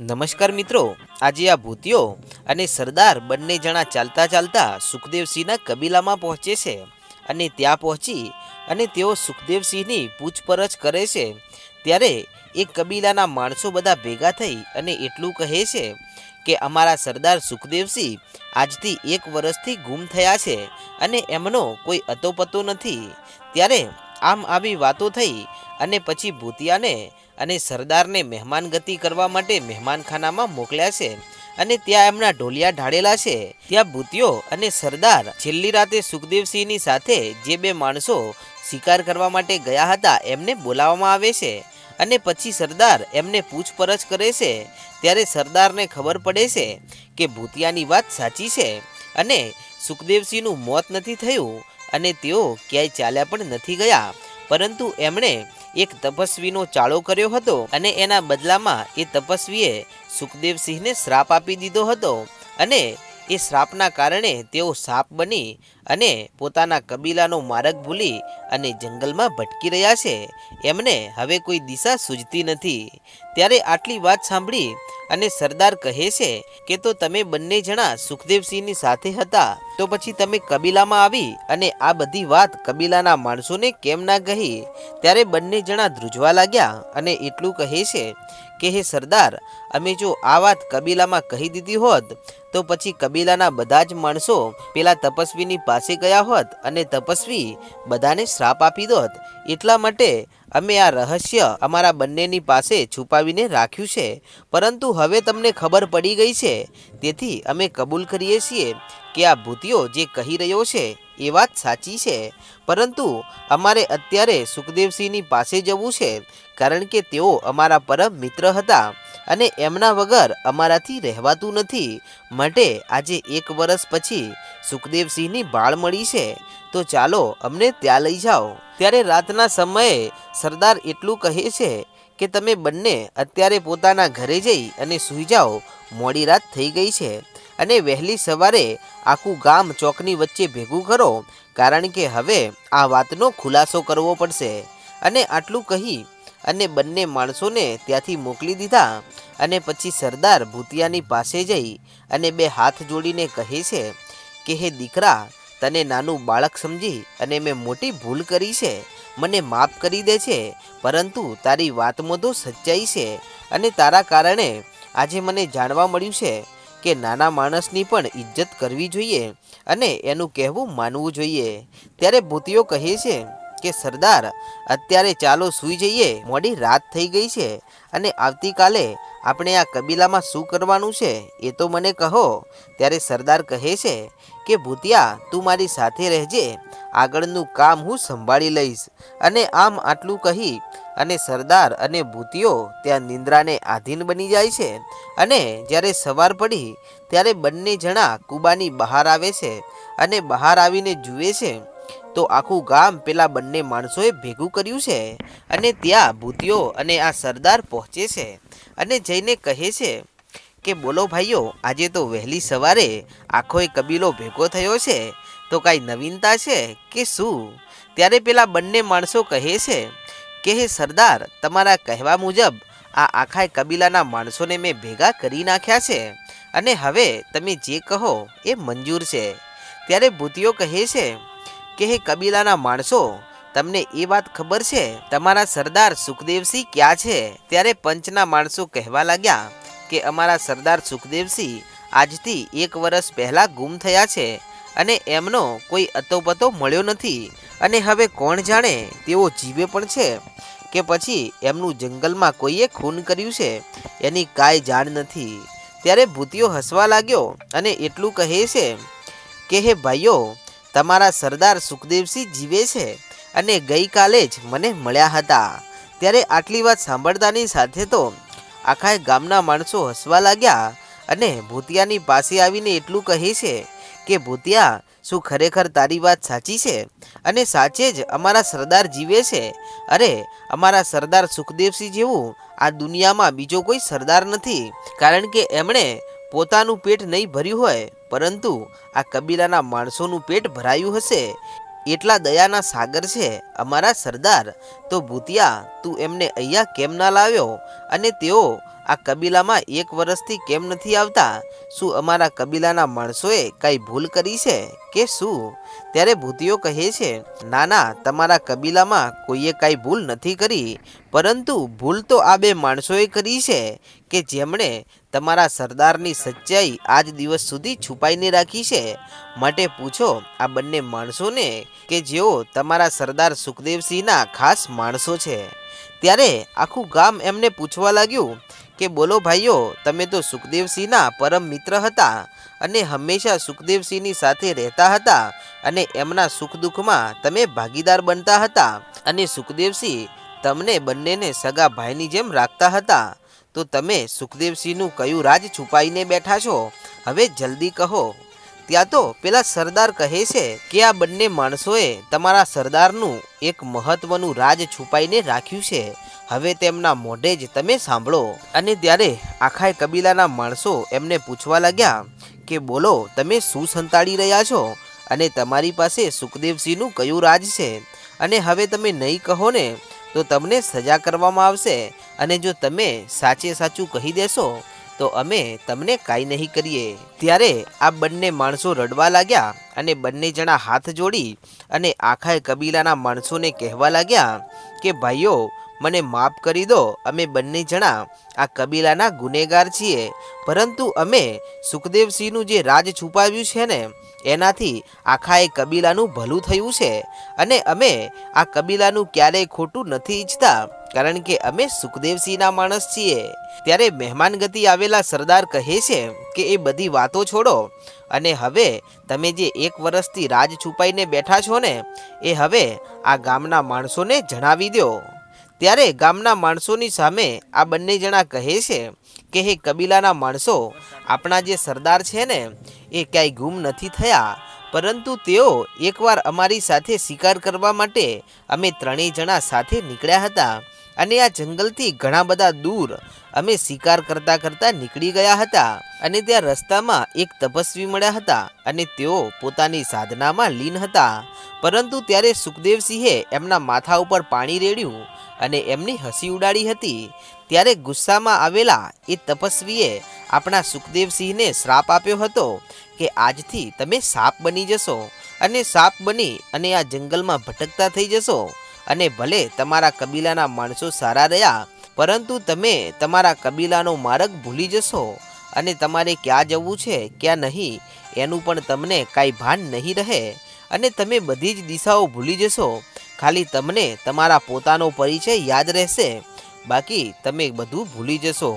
નમસ્કાર મિત્રો, આજે આ ભૂતિયો અને સરદાર બંને જણા ચાલતા ચાલતા સુખદેવસિંહના કબીલામાં પહોંચે છે અને ત્યાં પહોંચી અને તેઓ સુખદેવસિંહની પૂછપરછ કરે છે. ત્યારે એ કબીલાના માણસો બધા ભેગા થઈ અને એટલું કહે છે કે અમારા સરદાર સુખદેવસિંહ આજથી એક વર્ષથી ગુમ થયા છે અને એમનો કોઈ અતોપતો નથી. ત્યારે આમ આવી વાતો થઈ અને પછી ભૂતિયાને અને સરદારને મહેમાન ગતિ કરવા માટે મહેમાનખાનામાં મોકલ્યા છે. અને ત્યાં એમના ઢોલિયા ઢાળેલા છે. ત્યાં ભૂતિયો અને સરદાર છેલ્લી રાતે સુખદેવસિંહની સાથે જે બે માણસો શિકાર કરવા માટે ગયા હતા, એમને બોલાવવામાં આવે છે. અને પછી સરદાર એમને પૂછપરછ કરે છે. ત્યારે સરદારને ખબર પડે છે કે ભૂતિયાની વાત સાચી છે અને સુખદેવસિંહનું મોત નથી થયું અને તેઓ ક્યાંય ચાલ્યા પણ નથી ગયા. પરંતુ એમણે એક તપસ્વીનો ચાળો કર્યો હતો અને એના બદલામાં એ તપસ્વીએ સુખદેવસિંહને શ્રાપ આપી દીધો હતો અને એ શ્રાપના કારણે તેઓ સાપ બની અને પોતાના કબીલાનો માર્ગ ભૂલી અને જંગલમાં ભટકી રહ્યા છે. એમને હવે કોઈ દિશા સૂઝતી નથી. ત્યારે આટલી વાત સાંભળી અને સરદાર કહે છે કે, તો તમે બંને જણા સુખદેવસિંહની સાથે હતા? તો પછી તમે કબીલામાં આવી અને આ બધી વાત કબીલાના માણસોને કેમ ના કહી? ત્યારે બંને જણા ધ્રુજવા લાગ્યા અને એટલું કહે છે કે, હે સરદાર, અમે જો આ વાત કબીલામાં કહી દીધી હોત, તો પછી કબીલાના બધા જ માણસો પેલા તપસ્વીની પાસે ગયા હોત અને તપસ્વી બધાને શ્રાપ આપી દોત. એટલા માટે અમે આ રહસ્ય અમારા બંનેની પાસે છુપાવીને રાખ્યું છે. પરંતુ હવે તમને ખબર પડી ગઈ છે. તેથી અમે કબૂલ કરીએ છીએ કે આ ભૂતિયો જે કહી રહ્યો છે એ વાત સાચી છે. પરંતુ અમારે અત્યારે સુખદેવસિંહની પાસે જવું છે, કારણ કે તેઓ અમારા પરમ મિત્ર હતા. અને એમના વગર અમારાથી રહેવાતું નથી. માટે આજે એક વર્ષ પછી સુખદેવસિંહની બાળ મળી છે. તો ચાલો અમને ત્યાં લઈ જાઓ. ત્યારે રાતના સમયે સરદાર એટલું કહે છે કે તમે બંને અત્યારે પોતાના ઘરે જઈ અને સૂઈ જાઓ. મોડી રાત થઈ ગઈ છે અને વહેલી સવારે આખું ગામ ચોકની વચ્ચે ભેગું કરો. કારણ કે હવે આ વાતનો ખુલાસો કરવો પડશે. અને આટલું કહી અને બંને માણસોને ત્યાંથી મોકલી દીધા અને પછી સરદાર ભૂતિયાની પાસે જઈ અને બે હાથ જોડીને કહે છે કે, હે દીકરા, તને નાનું બાળક સમજી અને મેં મોટી ભૂલ કરી છે. મને માફ કરી દે છે, પરંતુ તારી વાતમાં તો સચ્ચાઈ છે અને તારા કારણે આજે મને જાણવા મળ્યું છે કે નાના માણસની પણ ઇજ્જત કરવી જોઈએ અને એનું કહેવું માનવું જોઈએ. ત્યારે ભૂતિયો કહે છે કે સરદાર, અત્યારે ચાલો સૂઈ જઈએ, મોડી રાત થઈ ગઈ છે. અને આવતીકાલે આપણે આ કબીલામાં શું કરવાનું છે એ તો મને કહો. ત્યારે સરદાર કહે છે કે, ભૂતિયા, તું મારી સાથે રહેજે, આગળનું કામ હું સંભાળી લઈશ. અને આમ આટલું કહી અને સરદાર અને ભૂતિયો ત્યાં નિંદ્રાને આધીન બની જાય છે. અને જ્યારે સવાર પડી, ત્યારે બંને જણા કુબાની બહાર આવે છે અને બહાર આવીને જુએ છે. તો આખું ગામ પેલા બંને માણસોએ ભેગું કર્યું છે. અને ત્યાં ભૂતિયો અને આ સરદાર પહોંચે છે અને જઈને કહે છે કે, બોલો ભાઈઓ, આજે તો વહેલી સવારે આખો એ કબીલો ભેગો થયો છે. તો કાંઈ નવીનતા છે કે શું? ત્યારે પેલા બંને માણસો કહે છે કે, હે સરદાર, તમારા કહેવા મુજબ આ આખા કબીલાના માણસોને મેં ભેગા કરી નાખ્યા છે. અને હવે તમે જે કહો એ મંજૂર છે. ત્યારે ભૂતિયો કહે છે કે હે કબીલાના માણસો, તમને એ વાત ખબર છે? તમારા સરદાર સુખદેવસિંહ ક્યાં છે? ત્યારે પંચના માણસો કહેવા લાગ્યા કે અમારા સરદાર સુખદેવસિંહ આજથી એક વર્ષ પહેલાં ગુમ થયા છે અને એમનો કોઈ અતોપતો મળ્યો નથી. અને હવે કોણ જાણે તેઓ જીવે પણ છે કે પછી એમનું જંગલમાં કોઈએ ખૂન કર્યું છે? એની કાંઈ જાણ નથી. ત્યારે ભૂતિયો હસવા લાગ્યો અને એટલું કહે છે કે, હે ભાઈઓ તમારા સરદાર સુખદેવસિંહ જીવે છે અને ગઈકાલે જ મને મળ્યા હતા. ત્યારે આટલી વાત સાંભળતાની સાથે તો આખા ગામના માણસો હસવા લાગ્યા અને ભૂતિયાની પાસે આવીને એટલું કહે છે કે, ભૂતિયા, શું ખરેખર તારી વાત સાચી છે? અને સાચે જ અમારા સરદાર જીવે છે? અરે, અમારા સરદાર સુખદેવસિંહ જેવું આ દુનિયામાં બીજો કોઈ સરદાર નથી. કારણ કે એમણે પોતાનું પેટ નહીં ભર્યું હોય, પરંતુ આ કબીલાના માણસોનું પેટ ભરાયું હશે. એટલા દયાના સાગર છે અમારા સરદાર. તો ભૂતિયા, તું એમને અહીંયા કેમ ના લાવ્યો? અને તેઓ આ કબીલામાં એક વર્ષથી કેમ નથી આવતા? શું અમારા કબીલાના માણસોએ કાંઈ ભૂલ કરી છે કે શું? ત્યારે ભૂતિઓ કહે છે ના ના તમારા કબીલામાં કોઈએ કાંઈ ભૂલ નથી કરી, પરંતુ ભૂલ તો આ બે માણસોએ કરી છે કે જેમણે તમારા સરદારની સચ્ચાઈ આજ દિવસ સુધી છુપાઈને રાખી છે. માટે પૂછો આ બંને માણસોને કે જેઓ તમારા સરદાર સુખદેવસિંહના ખાસ માણસો છે. ત્યારે આખું ગામ એમને પૂછવા લાગ્યું કે બોલો ભાઈઓ, તમે તો સુખદેવસિંહના પરમ મિત્ર હતા અને હંમેશા સુખદેવસિંહની સાથે રહેતા હતા અને એમના સુખ દુઃખમાં તમે ભાગીદાર બનતા હતા અને સુખદેવસિંહ તમને બંનેને સગા ભાઈની જેમ રાખતા હતા. તો તમે સુખદેવસિંહનું કયું રાજ છુપાઈને બેઠા છો? હવે જલ્દી કહો. ત્યાં તો પેલા સરદાર કહે છે કે આ બંને માણસોએ તમારા સરદારનું એક મહત્વનું રાજ છુપાઈને રાખ્યું છે. હવે તેમના મોઢે જ તમે સાંભળો. અને ત્યારે આખા કબીલાના માણસો એમને પૂછવા લાગ્યા કે બોલો, તમે શું સંતાડી રહ્યા છો? અને તમારી પાસે સુખદેવસિંહનું કયું રાજ છે? અને હવે તમે નહીં કહો ને, તો તમને સજા કરવામાં આવશે. અને જો તમે સાચે સાચું કહી દેશો તો અમે તમને કાંઈ નહીં કરીએ. ત્યારે આ બંને માણસો રડવા લાગ્યા અને બંને જણા હાથ જોડી અને આખા કબીલાના માણસોને કહેવા લાગ્યા કે, ભાઈઓ, મને માફ કરી દો, અમે બંને જણા આ કબીલાના ગુનેગાર છીએ. પરંતુ અમે સુખદેવસિંહનું જે રાજ છુપાવ્યું છે ને, એનાથી આખા એ કબીલાનું ભલું થયું છે. અને અમે આ કબીલાનું ક્યારેય ખોટું નથી ઈચ્છતા. કારણ કે અમે સુખદેવસિંહના માણસ છીએ. ત્યારે મહેમાન ગતિ આવેલા સરદાર કહે છે કે એ બધી વાતો છોડો. અને હવે તમે જે એક વર્ષથી રાજ છુપાઈને બેઠા છો ને, એ હવે આ ગામના માણસોને જણાવી દો. ત્યારે ગામના માણસોની સામે આ બંને જણા કહે છે કે, હે કબીલાના માણસો, આપણા જે સરદાર છે ને, એ ક્યાંય ગુમ નથી થયા. પરંતુ તેઓ એકવાર અમારી સાથે શિકાર કરવા માટે અમે ત્રણેય જણા સાથે નીકળ્યા હતા. અને આ જંગલથી ઘણા બધા દૂર અમે શિકાર કરતા કરતા નીકળી ગયા હતા અને ત્યાં રસ્તામાં એક તપસ્વી મળ્યા હતા અને તેઓ પોતાની સાધનામાં લીન હતા. પરંતુ ત્યારે સુખદેવસિંહે એમના માથા ઉપર પાણી રેડ્યું અને એમની હસી ઉડાડી હતી. ત્યારે ગુસ્સામાં આવેલા એ તપસ્વીએ આપણા સુખદેવસિંહને શ્રાપ આપ્યો હતો કે આજથી તમે સાપ બની જશો અને સાપ બની અને આ જંગલમાં ભટકતા થઈ જશો. અને ભલે તમારા કબીલાના માણસો સારા રહ્યા, પરંતુ તમે તમારા કબીલાનો માર્ગ ભૂલી જશો અને તમારે ક્યાં જવું છે, ક્યાં નહીં, એનું પણ તમને કાંઈ ભાન નહીં રહે અને તમે બધી જ દિશાઓ ભૂલી જશો. ખાલી તમને તમારા પોતાનો પરિચય યાદ રહેશે. બાકી તમે બધું ભૂલી જશો.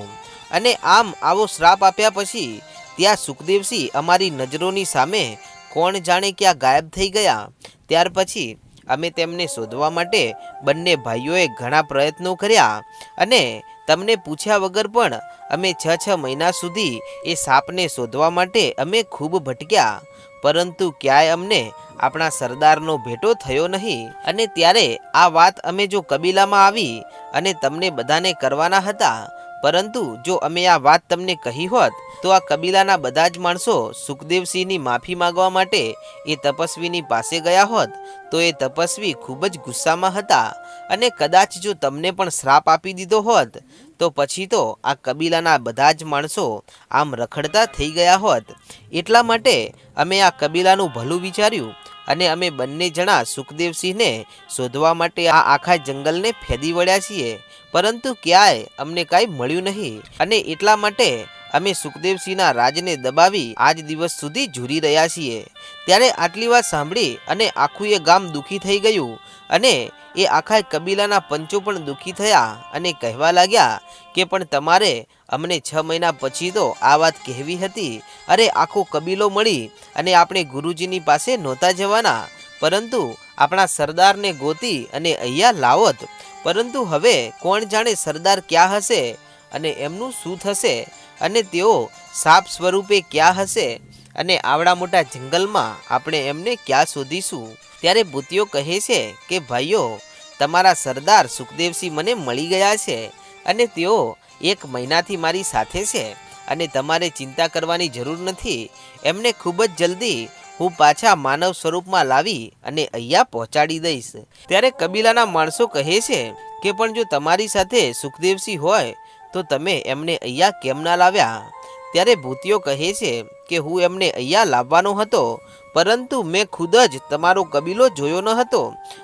અને આમ આવો શ્રાપ આપ્યા પછી, ત્યાં સુખદેવસિંહ અમારી નજરોની સામે કોણ જાણે ક્યાં ગાયબ થઈ ગયા. ત્યાર પછી અમે તેમને શોધવા માટે બંને ભાઈઓએ ઘણા પ્રયત્નો કર્યા અને તમને પૂછ્યા વગર પણ અમે છ છ મહિના સુધી એ સાપને શોધવા માટે અમે ખૂબ ભટક્યા. પરંતુ ક્યાંય અમને આપણા સરદારનો ભેટો થયો નહીં. અને ત્યારે આ વાત અમે જો કબીલામાં આવી અને તમને બધાને કરવાના હતા, પરંતુ જો અમે આ વાત તમને કહી હોત તો આ કબીલાના બધા જ માણસો સુખદેવસિંહની માફી માંગવા માટે એ તપસ્વીની પાસે ગયા હોત, તો એ તપસ્વી ખૂબ જ ગુસ્સામાં હતા અને કદાચ જો તમને પણ શ્રાપ આપી દીધો હોત, તો પછી તો આ કબીલાના બધા જ માણસો આમ રખડતા થઈ ગયા હોત. એટલા માટે અમે આ કબીલાનું ભલું વિચાર્યું અને અમે બંને જણા સુખદેવસિંહને શોધવા માટે આ આખા જંગલને ફેદી વળ્યા છીએ. પરંતુ ક્યાંય અમને કાંઈ મળ્યું નહીં અને એટલા માટે અમે સુખદેવસિંહના રાજને દબાવી આજ દિવસ સુધી ઝૂરી રહ્યા છીએ. ત્યારે આટલી વાત સાંભળી અને આખું એ ગામ દુઃખી થઈ ગયું અને એ આખા કબીલાના પંચો પણ દુઃખી થયા અને કહેવા લાગ્યા કે પણ તમારે અમને છ મહિના પછી તો આ વાત કહેવી હતી. અરે આખો કબીલો મળી અને આપણે ગુરુજીની પાસે નહોતા જવાના. પરંતુ આપણા સરદારને ગોતી અને અહીંયા લાવોત. પરંતુ હવે કોણ જાણે સરદાર ક્યાં હશે અને એમનું શું થશે? અને તેઓ સાપ સ્વરૂપે ક્યાં હશે અને આવડા મોટા જંગલમાં આપણે એમને ક્યાં શોધીશું? ત્યારે ભૂતિઓ કહે છે કે, ભાઈઓ, તમારા સરદાર સુખદેવસિંહ મને મળી ગયા છે અને તેઓ એક મહિનાથી મારી સાથે છે અને તમારે ચિંતા કરવાની જરૂર નથી. એમને ખૂબ જ જલ્દી હું પાછા માનવ સ્વરૂપમાં લાવી અને અહીંયા પહોંચાડી દઈશ. ત્યારે કબીલાના માણસો કહે છે કે, પણ જો તમારી સાથે સુખદેવસિંહ હોય તો તમે એમને અહીંયા કેમ ના લાવ્યા? ત્યારે ભૂતિયો કહે છે કે હું એમને અહીંયા લાવવાનો હતો, પરંતુ મેં ખુદ જ તમારો કબીલો જોયો ન હતો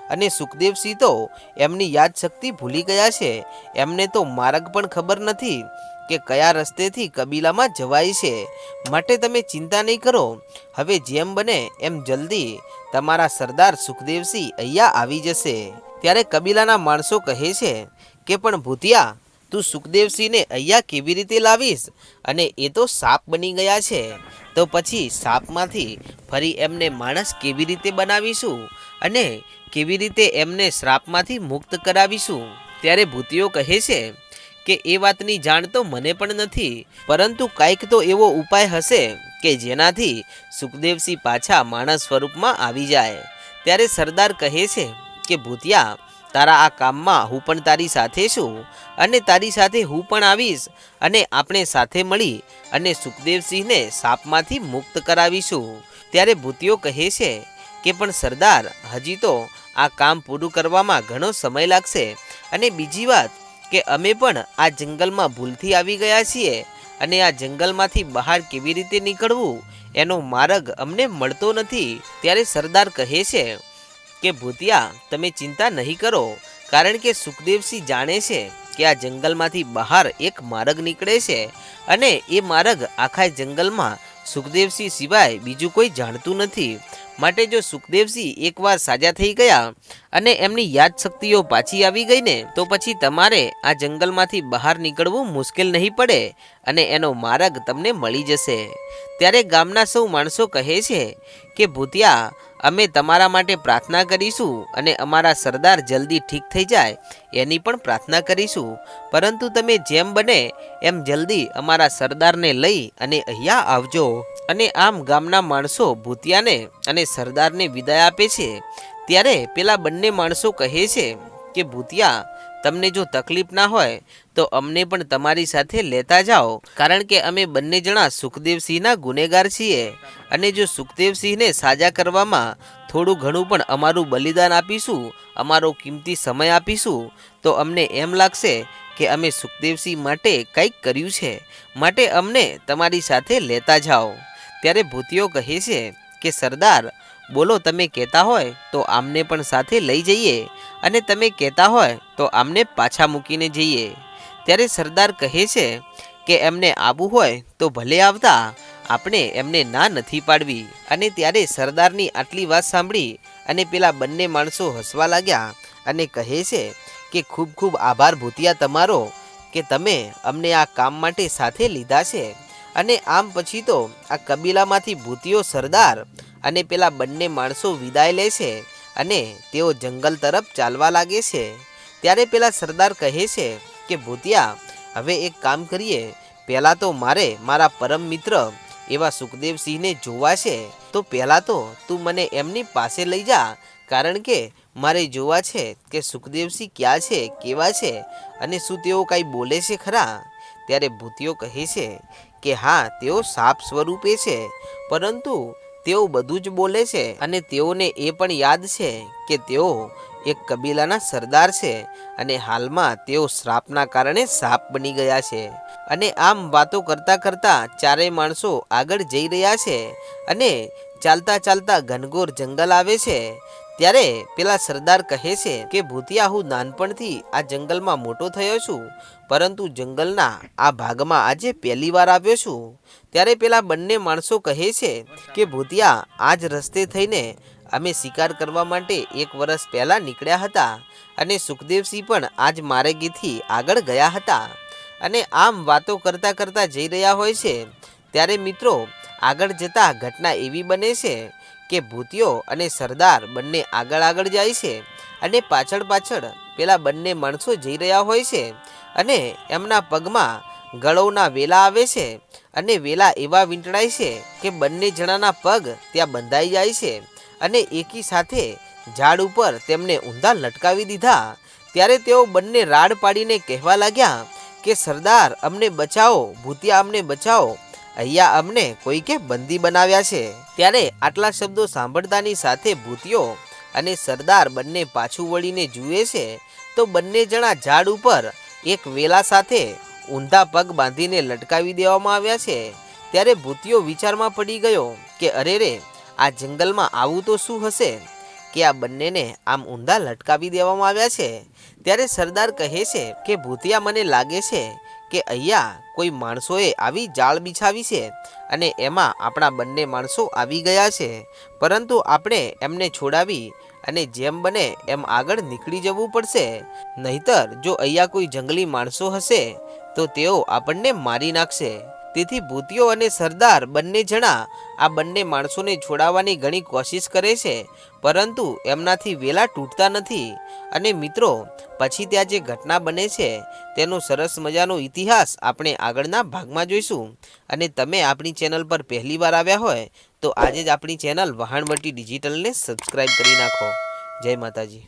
અને સુખદેવસિંહ તો એમની યાદશક્તિ ભૂલી ગયા છે. એમને તો માર્ગ પણ ખબર નથી કે કયા રસ્તેથી કબીલામાં જવાય છે. માટે તમે ચિંતા નહીં કરો. હવે જેમ બને એમ જલ્દી તમારા સરદાર સુખદેવસિંહ અહીંયા આવી જશે. ત્યારે કબીલાના માણસો કહે છે કે, પણ ભૂતિયા તું સુખદેવસિંહને અહીંયા કેવી રીતે લાવીશ? અને એ તો સાપ બની ગયા છે. તો પછી સાપમાંથી ફરી એમને માણસ કેવી રીતે બનાવીશું? અને કેવી રીતે એમને શ્રાપમાંથી મુક્ત કરાવીશું? ત્યારે ભૂતિઓ કહે છે કે, એ વાતની જાણ તો મને પણ નથી, પરંતુ કાંઈક તો એવો ઉપાય હશે કે જેનાથી સુખદેવસિંહ પાછા માણસ સ્વરૂપમાં આવી જાય. ત્યારે સરદાર કહે છે કે, ભૂતિયા તારા આ કામમાં હું પણ તારી સાથે છું અને તારી સાથે હું પણ આવીશ અને આપણે સાથે મળી અને સુખદેવસિંહને સાપમાંથી મુક્ત કરાવીશું. ત્યારે ભૂતિઓ કહે છે કે, પણ સરદાર, હજી તો આ કામ પૂરું કરવામાં ઘણો સમય લાગશે અને બીજી વાત કે, અમે પણ આ જંગલમાં ભૂલથી આવી ગયા છીએ અને આ જંગલમાંથી બહાર કેવી રીતે નીકળવું એનો માર્ગ અમને મળતો નથી. ત્યારે સરદાર કહે છે કે ભૂતિયા, તમે ચિંતા નહીં કરો. કારણ કે સુખદેવસિંહ જાણે છે કે આ જંગલમાંથી બહાર એક માર્ગ નીકળે છે અને એ માર્ગ આખા જંગલમાં સુખદેવસિંહ સિવાય બીજું કોઈ જાણતું નથી. માટે જો સુખદેવસિંહ એકવાર સાજા થઈ ગયા અને એમની યાદશક્તિઓ પાછી આવી ગઈ ને તો પછી તમારે આ જંગલમાંથી બહાર નીકળવું મુશ્કેલ નહીં પડે અને એનો માર્ગ તમને મળી જશે. ત્યારે ગામના સૌ માણસો કહે છે કે, ભૂતિયા અમે તમારા માટે પ્રાર્થના કરીશું અને અમારા સરદાર જલ્દી ઠીક થઈ જાય, એની પણ પ્રાર્થના કરીશું. પરંતુ તમે જેમ બને એમ જલ્દી અમારા સરદારને લઈ અને અહીંયા આવજો. અને આમ ગામના માણસો ભૂતિયાને અને સરદારને વિદાય આપે છે. ત્યારે પેલા બંને માણસો કહે છે કે, ભૂતિયા, તમને જો તકલીફ ના હોય તો અમને પણ તમારી સાથે લેતા જાઓ. કારણ કે અમે બંને જણા સુખદેવસિંહના ગુનેગાર છીએ. અને જો સુખદેવસિંહને સાજા કરવામાં થોડું ઘણું પણ અમારું બલિદાન આપીશું, અમારો કિંમતી સમય આપીશું, તો અમને એમ લાગશે કે અમે સુખદેવસિંહ માટે કંઈક કર્યું છે. માટે અમને તમારી સાથે લેતા જાઓ. ત્યારે ભૂતિઓ કહે છે કે, સરદાર, બોલો તમે કહેતા હોય તો આમને પણ સાથે લઈ જઈએ. અને તમે કહેતા હોય તો આમને પાછા મૂકીને જઈએ. ત્યારે સરદાર કહે છે કે એમને આવવું હોય તો ભલે આવતા, આપણે એમને ના નથી પાડવી. અને ત્યારે સરદારની આટલી વાત સાંભળી અને પેલા બંને માણસો હસવા લાગ્યા અને કહે છે કે, ખૂબ ખૂબ આભાર ભૂતિયા તમારો કે તમે અમને આ કામ માટે સાથે લીધા છે. અને આમ પછી તો આ કબીલામાંથી ભૂતિયો સરદાર અને પેલા બંને માણસો વિદાય લે છે અને તેઓ જંગલ તરફ ચાલવા લાગે છે. ત્યારે પેલા સરદાર કહે છે કે ભૂતિયા, હવે એક કામ કરીએ. પહેલાં તો મારે મારા પરમ મિત્ર એવા સુખદેવસિંહને જોવા છે. તો પહેલાં તો તું મને એમની પાસે લઈ જા, કારણ કે મારે જોવા છે કે સુખદેવસિંહ ક્યાં છે, કેવા છે, અને શું તેઓ કાંઈ બોલે છે ખરા? ત્યારે ભૂતિઓ કહે છે કે હા, તેઓ સાપ સ્વરૂપે છે, પરંતુ તેઓ બધું જ બોલે છે, અને તેઓને એ પણ યાદ છે કે તેઓ એક કબીલાના સરદાર છે અને હાલમાં તેઓ શ્રાપના કારણે સાપ બની ગયા છે. અને આમ વાતો કરતા કરતા ચારેય માણસો આગળ જઈ રહ્યા છે અને ચાલતા ચાલતા ઘનઘોર જંગલ આવે છે. ત્યારે પેલા સરદાર કહે છે કે, ભૂતિયા, હું નાનપણથી આ જંગલમાં મોટો થયો છું, પરંતુ જંગલના આ ભાગમાં આજે પહેલી વાર આવ્યો છું. ત્યારે પેલા બંને માણસો કહે છે કે, ભૂતિયા આ જ રસ્તે થઈને અમે શિકાર કરવા માટે એક વર્ષ પહેલાં નીકળ્યા હતા અને સુખદેવસિંહ પણ આજ માર્ગેથી આગળ ગયા હતા. અને આમ વાતો કરતાં કરતાં જઈ રહ્યા હોય છે, ત્યારે મિત્રો, આગળ જતા ઘટના એવી બને છે કે ભૂતિયો અને સરદાર બંને આગળ આગળ જાય છે અને પાછળ પાછળ પેલા બંને માણસો જઈ રહ્યા હોય છે અને એમના પગમાં ગળોના વેલા આવે છે અને વેલા એવા વીંટળાય છે કે બંને જણાના પગ ત્યાં બંધાઈ જાય છે. અને એકી સાથે ઝાડ ઉપર તેમને ઊંધા લટકાવી દીધા. ત્યારે તેઓ બંને રાડ પાડીને કહેવા લાગ્યા કે, સરદાર, અમને બચાવો, ભૂતિયા અમને બચાવો, અહીંયા અમને કોઈકે બંદી બનાવ્યા છે. ત્યારે આટલા શબ્દો સાંભળતાની સાથે ભૂતિયો અને સરદાર બંને પાછું વળીને જુએ છે, તો બંને જણા ઝાડ ઉપર એક વેલા સાથે ઊંધા પગ બાંધીને લટકાવી દેવામાં આવ્યા છે. ત્યારે ભૂતિયો વિચારમાં પડી ગયો કે અરે રે આ જંગલમાં આવું તો શું હશે કે આ બંનેને આમ ઊંધા લટકાવી દેવામાં આવ્યા છે? ત્યારે સરદાર કહે છે કે, ભૂતિયા, મને લાગે છે કે અહીંયા કોઈ માણસોએ આવી જાળ બિછાવી છે અને એમાં આપણા બંને માણસો આવી ગયા છે. પરંતુ આપણે એમને છોડાવી અને જેમ બને એમ આગળ નીકળી જવું પડશે. નહીતર જો અહીંયા કોઈ જંગલી માણસો હશે, તો તેઓ આપણને મારી નાખશે. તેથી ભૂતિયો અને સરદાર બંને જણા આ બંને માણસોને છોડાવવાની ઘણી કોશિશ કરે છે. પરંતુ એમનાથી વેલા તૂટતા નથી. અને મિત્રો, પછી ત્યાં જે ઘટના બને છે, તેનો સરસ મજાનો ઇતિહાસ આપણે આગળના ભાગમાં જોઈશું. અને તમે આપણી ચેનલ પર પહેલીવાર આવ્યા હોય, તો આજે જ આપણી ચેનલ વહાણવટી ડિજિટલને સબસ્ક્રાઈબ કરી નાખો. જય માતાજી.